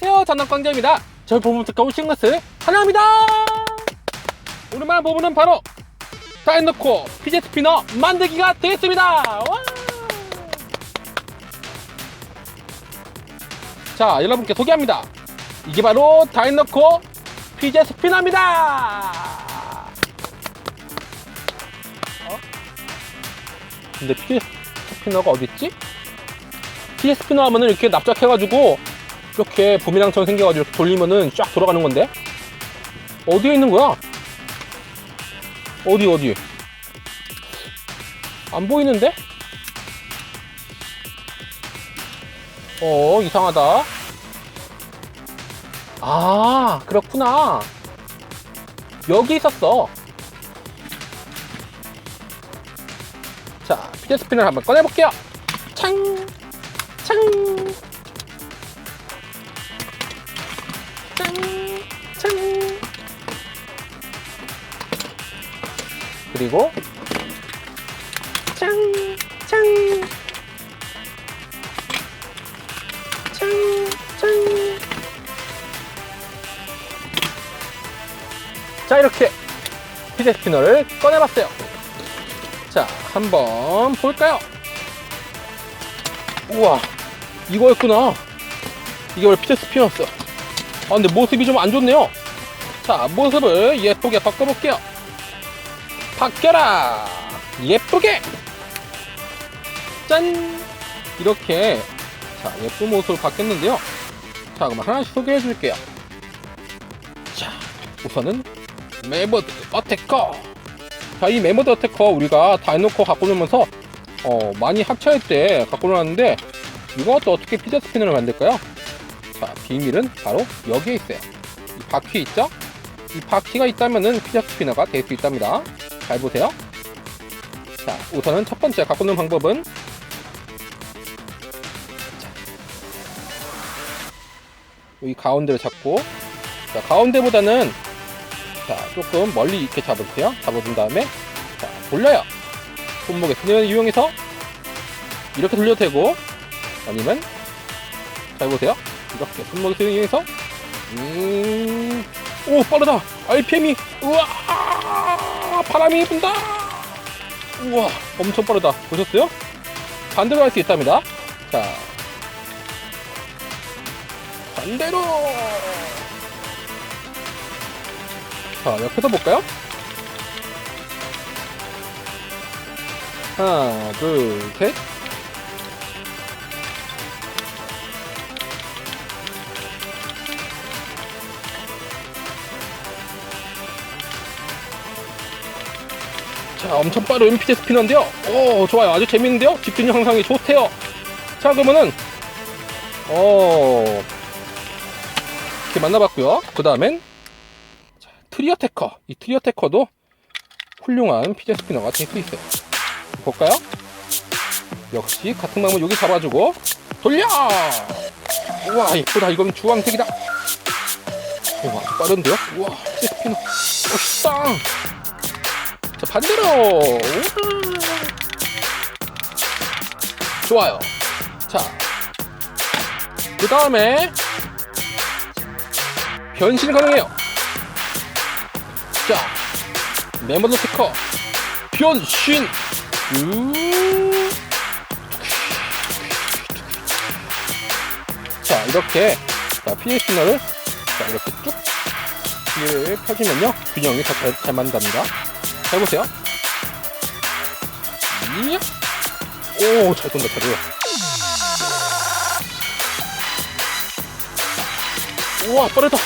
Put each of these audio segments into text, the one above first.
안녕하세요 장난광자입니다 저희 보물 특허 오신 것을 환영합니다 오늘만 보물은 바로 다이노코 피제 스피너 만들기가 되겠습니다 와! 자 여러분께 소개합니다 이게 바로 다이노코 피제 스피너입니다 어? 근데 피제 스피너가 어딨지? 피제 스피너 하면은 이렇게 납작해가지고 이렇게 부미랑처럼 생겨가지고 이렇게 돌리면은 쫙 돌아가는 건데 어디에 있는 거야? 어디 어디? 안 보이는데? 어 이상하다. 아 그렇구나. 여기 있었어. 자 피제 스피너를 한번 꺼내볼게요. 창 창. 그리고 짠! 짠! 짠! 짠! 자 이렇게 피제 스피너를 꺼내봤어요. 자 한번 볼까요? 우와 이거였구나. 이게 원래 피제 스피너였어. 아 근데 모습이 좀 안 좋네요 자 모습을 예쁘게 바꿔볼게요 바뀌어라 예쁘게 짠 이렇게 자 예쁜 모습으로 바뀌었는데요 자 그럼 하나씩 소개해 줄게요 자 우선은 메모드 어테커 자이 메모드 어테커 우리가 다이노코 갖고 놀면서 어 많이 합체할 때 갖고 놀았는데 이것도 어떻게 피자 스피너를 만들까요? 자, 비밀은 바로 여기에 있어요. 이 바퀴 있죠? 이 바퀴가 있다면은 피자 스피너가 될 수 있답니다. 잘 보세요. 자, 우선은 첫 번째 갖고 노는 방법은 자, 여기 가운데를 잡고 자, 가운데보다는 자, 조금 멀리 있게 잡으세요. 잡아준 다음에 자, 돌려요. 손목에 스네어를 이용해서 이렇게 돌려도 되고 아니면 잘 보세요. 이렇게 손목을 이용해서 음... 오 빠르다 RPM이 우와 바람이 분다. 우와 엄청 빠르다. 보셨어요? 반대로 할 수 있답니다. 자 반대로. 자 옆에서 볼까요? 하나 둘셋 자, 엄청 빠른 피제 스피너인데요. 오, 좋아요. 아주 재밌는데요? 집중력 향상이 좋대요. 자, 그러면은, 어, 이렇게 만나봤고요. 그 다음엔, 자, 트리어 테커. 이 트리어 테커도 훌륭한 피제 스피너가 될수 있어요. 볼까요? 역시 같은 방법 여기 잡아주고, 돌려! 우와, 예쁘다. 이건 주황색이다. 우와, 빠른데요? 우와, 피제 스피너. 멋있다! 자 반대로. 좋아요. 자그 다음에 변신 가능해요. 자 메모드 스커. 변신. 우. 자 이렇게. 자 피해 시너를. 자 이렇게 쭉. 뒤를 펴주면요. 균형이 더 잘 잘 맞는답니다 해보세요. 이야. 오, 잘 돈다, 잘 돌아. 우와, 빠르다.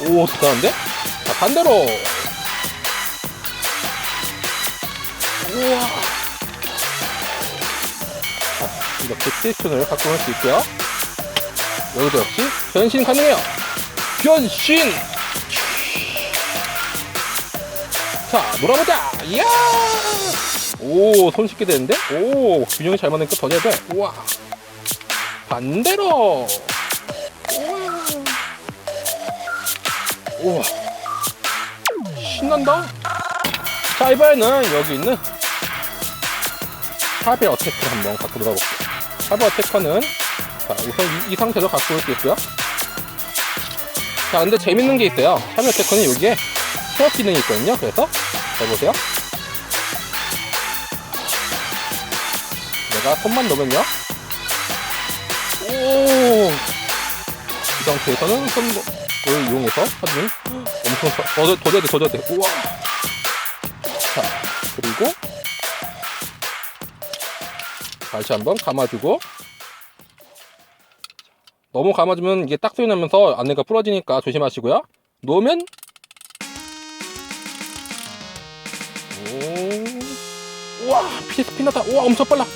오, 대단한데? 자, 반대로. 우와. 자, 이렇게 스테이션을 갖고 올수 있고요. 여기도 역시 변신 가능해요. 변신! 자, 놀아보자! 이야! 오, 손쉽게 되는데? 오, 균형이 잘 맞으니까 더잘 돼. 우와. 반대로! 우와. 우와. 신난다? 자, 이번에는 여기 있는 탑의 어택을 한번 갖고 놀아볼게요. 탑의 어택커는 자, 우선 이, 이 상태로 갖고 올 수 있고요. 자, 근데 재밌는 게 있어요. 샤미 어테커는 여기에 체력 기능이 있거든요. 그래서 잘 보세요. 내가 손만 넣으면요. 오! 이 상태에서는 손을 이용해서 하면 엄청 더, 더, 더 돼야 돼, 더 돼야 돼. 우와! 자, 그리고 발치 한번 감아주고 너무 감아주면 이게 딱 소리 나면서 안내가 부러지니까 조심하시고요. 놓으면 오, 우와 피스 피나다. 우와 엄청 빨라.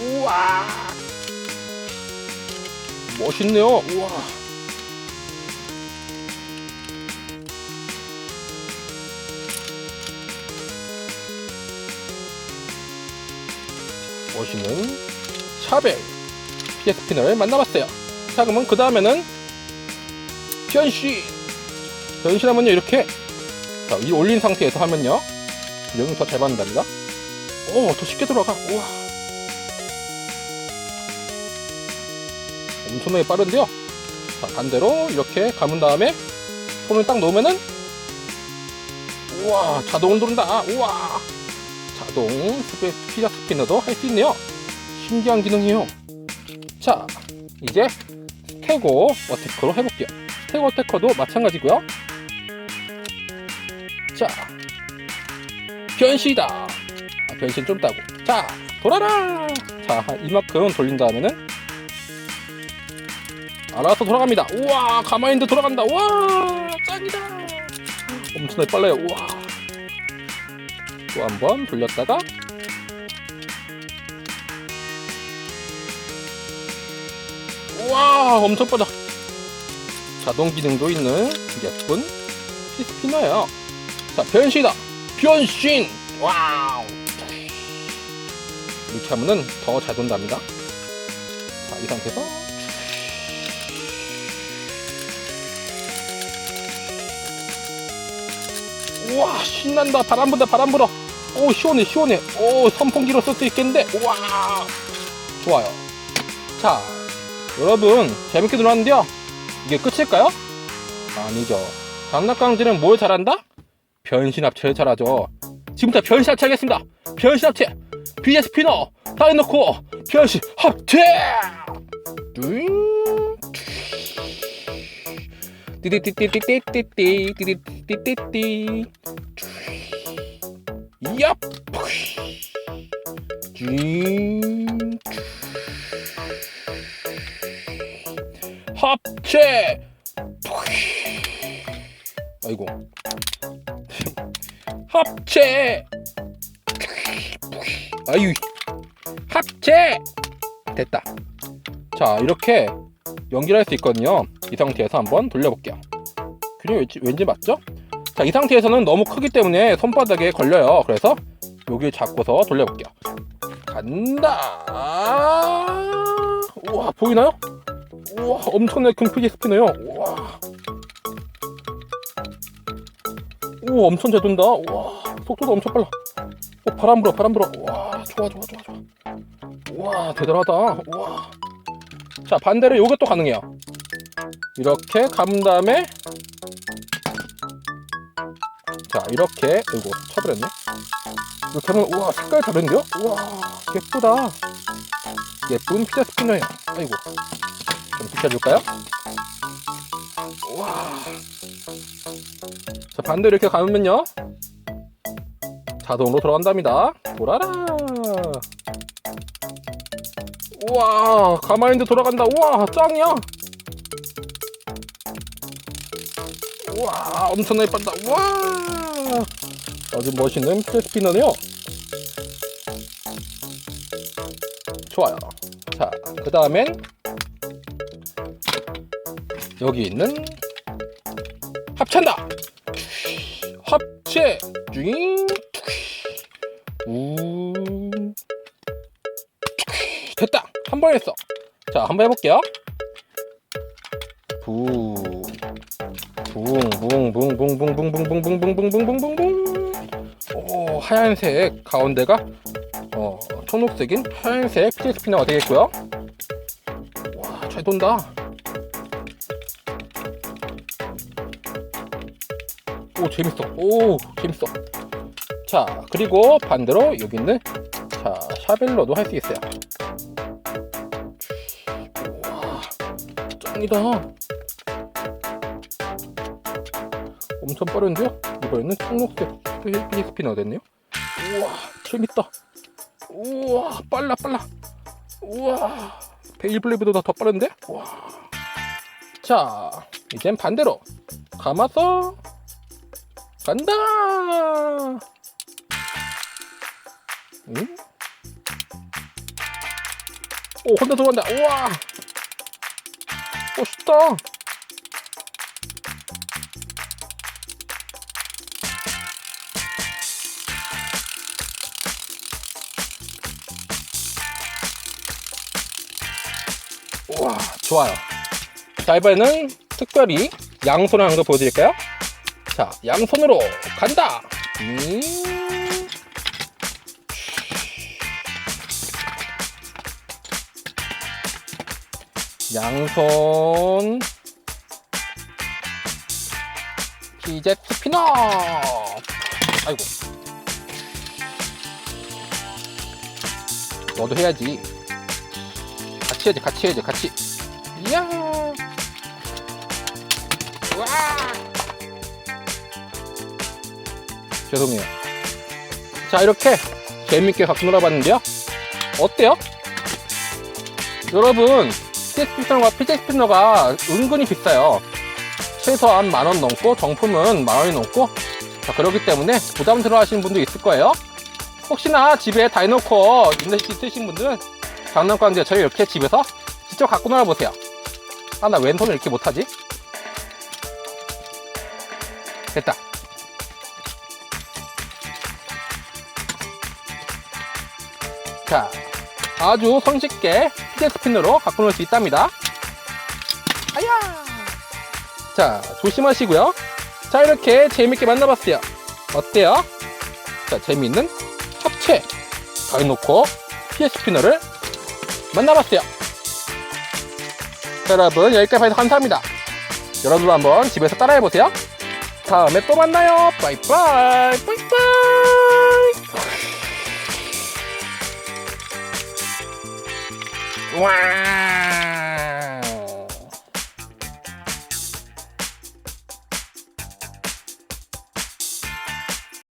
우와 멋있네요. 우와. 멋있는 샤벨 PS 피너를 만나봤어요. 자 그러면 그 다음에는 변 신 변신하면요 이렇게 자, 위 올린 상태에서 하면요 여기 더잘 받는답니다. 오 더 쉽게 들어가. 우와 엄청나게 빠른데요. 자 반대로 이렇게 감은 다음에 손을 딱 놓으면은 우와 자동으로 돌린다. 우와 자동 피자 스피너도 할 수 있네요. 신기한 기능이에요. 자, 이제 스테고 어테커로 해볼게요. 스테고 어테커도 마찬가지고요. 자, 변신이다. 아, 변신 좀 따고. 자, 돌아라. 자, 이만큼 돌린 다음에는 알아서 돌아갑니다. 우와, 가만히 있는데 돌아간다. 우와, 짱이다. 엄청나게 빨라요. 우와. 또 한 번 돌렸다가 우와 엄청 빠져 자동 기능도 있는 예쁜 피스피너예요 자 변신이다. 변신 와우. 이렇게 하면은 더 잘 돈답니다. 자 이 상태에서. 우와 신난다. 바람 분다 바람 불어 오 시원해 시원해. 오 선풍기로 쓸 수 있겠는데. 우와. 좋아요. 자 여러분 재밌게 놀았는데요. 이게 끝일까요? 아니죠. 장난감들은 뭘 잘한다? 변신 합체를 잘하죠. 지금부터 변신 합체 하겠습니다. 변신 합체 BS 피너 다 해놓고 변신 합체! 뚜잉. 띠디띠띠띠띠띠띠 띠디띠띠띠 얍! 쥐 합체! 아이고 합체. 아유. 합체. 됐다. 자 이렇게 연기를 할 수 있거든요. 이 상태에서 한번 돌려볼게요. 균형 왠지, 왠지 맞죠? 자 이 상태에서는 너무 크기 때문에 손바닥에 걸려요. 그래서 여기 잡고서 돌려볼게요. 간다. 우와 보이나요? 우와 엄청나게 큰 피지 스피너요. 우와 오 엄청 잘 돈다. 우와 속도도 엄청 빨라. 오 바람 불어 바람 불어. 우와 좋아 좋아 좋아 좋아. 우와 대단하다. 우와. 자 반대로 요것도 가능해요. 이렇게 감은 다음에 자 이렇게 이거 쳐버렸네. 이렇게 하면 우와 색깔 다른데요? 우와 예쁘다. 예쁜 피자 스피너예요 아이고. 좀 비켜줄까요? 반대로 이렇게 감으면요. 자동으로 돌아간답니다. 돌아라. 우와, 가만히 있는데 돌아간다. 우와, 짱이야. 우와, 엄청나게 빠르다. 우와. 아주 멋있는 프레스피너네요. 좋아요. 자, 그 다음엔 여기 있는 합찬다 합체 쥐잉 우 됐다 한 번 했어 자 한 번 해볼게요 붕붕붕붕붕붕붕 붕 붕 붕 붕 붕 붕 붕 붕 붕 붕 붕 붕 오 하얀색 가운데가 어 청록색인 하얀색 피지 스피너가 되겠고요 와 잘 돈다. 오, 재밌어. 오, 재밌어. 자, 그리고 반대로 여기 있는 자, 샤벨로도 할 수 있어요. 우와, 짱이다. 엄청 빠른데요? 이번에는 청록색 스피 스피너가 됐네요. 우와, 재밌다. 우와, 빨라, 빨라. 우와, 베이블레이브보다 더 빠른데? 우와. 자, 이젠 반대로 감아서 간다. 응? 오, 혼자 들어간다. 우와. 멋있다. 우와, 좋아요. 자, 이번에는 특별히 양손을 하는 거 보여드릴까요? 자, 양손으로 간다. 음. 양손. 피제 스피너. 아이고. 너도 해야지. 같이 해야지 같이 해야지 같이. 이야. 와 죄송해요. 자 이렇게 재밌게 갖고 놀아봤는데요. 어때요? 여러분 PS 스피너가 PJ 스피너가 은근히 비싸요. 최소한 만 원 넘고 정품은 만 원이 넘고? 자 그렇기 때문에 부담스러워 하시는 분도 있을 거예요. 혹시나 집에 다이노코 있으신 분들은 장난감인데 저희 이렇게 집에서 직접 갖고 놀아보세요. 아 나 왼손을 이렇게 못하지? 됐다 자 아주 손쉽게 피제 스피너로 갖고 놀 수 있답니다. 아야! 자 조심하시고요. 자 이렇게 재밌게 만나봤어요. 어때요? 자 재미있는 합체 다이노코 피제 스피너를 만나봤어요. 자, 여러분 여기까지 봐주셔서 감사합니다. 여러분도 한번 집에서 따라해보세요. 다음에 또 만나요. 바이바이 바이바이 와